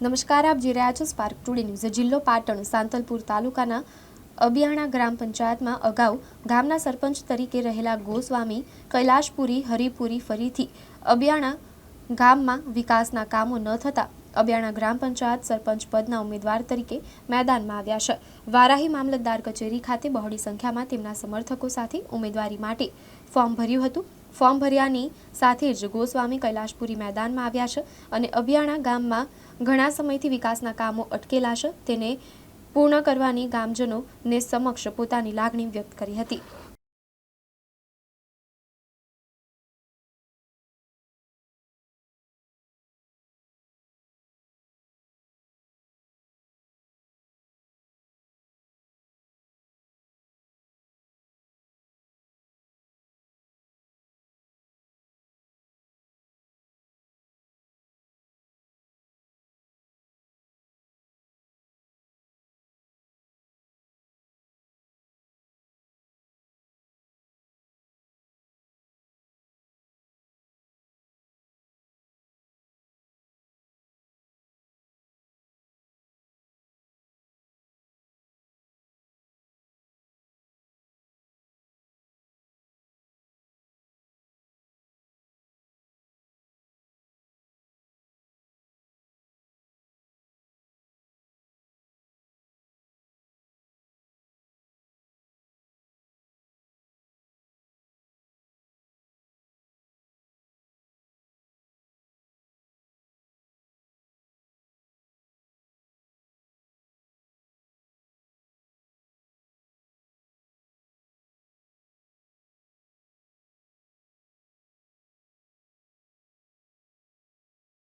નમસ્કાર, આપ જોઈ રહ્યા છો સ્પાર્ક ટુડે ન્યૂઝ જિલ્લો પાટણ, સાંતલપુર તાલુકાના અબિયાણા ગ્રામ પંચાયતમાં અગાઉ ગામના સરપંચ તરીકે રહેલા ગોસ્વામી કૈલાશપુરી, હરિપુરી ફરીથી અબિયાણા ગામમાં વિકાસના કામો ન થતા અબિયાણા ગ્રામ પંચાયત સરપંચ પદના ઉમેદવાર તરીકે મેદાનમાં આવ્યા છે. વારાહી મામલતદાર કચેરી ખાતે બહોળી સંખ્યામાં તેમના સમર્થકો સાથે ઉમેદવારી માટે ફોર્મ ભર્યું હતું. ફોર્મ ભર્યાની સાથે જ ગોસ્વામી કૈલાશપુરી મેદાનમાં આવ્યા છે અને અભિયાણા ગામમાં ઘણા સમયથી વિકાસના કામો અટકેલા છે. તેને પૂર્ણ કરવાની ગામજનોને સમક્ષ પોતાની લાગણી વ્યક્ત કરી હતી.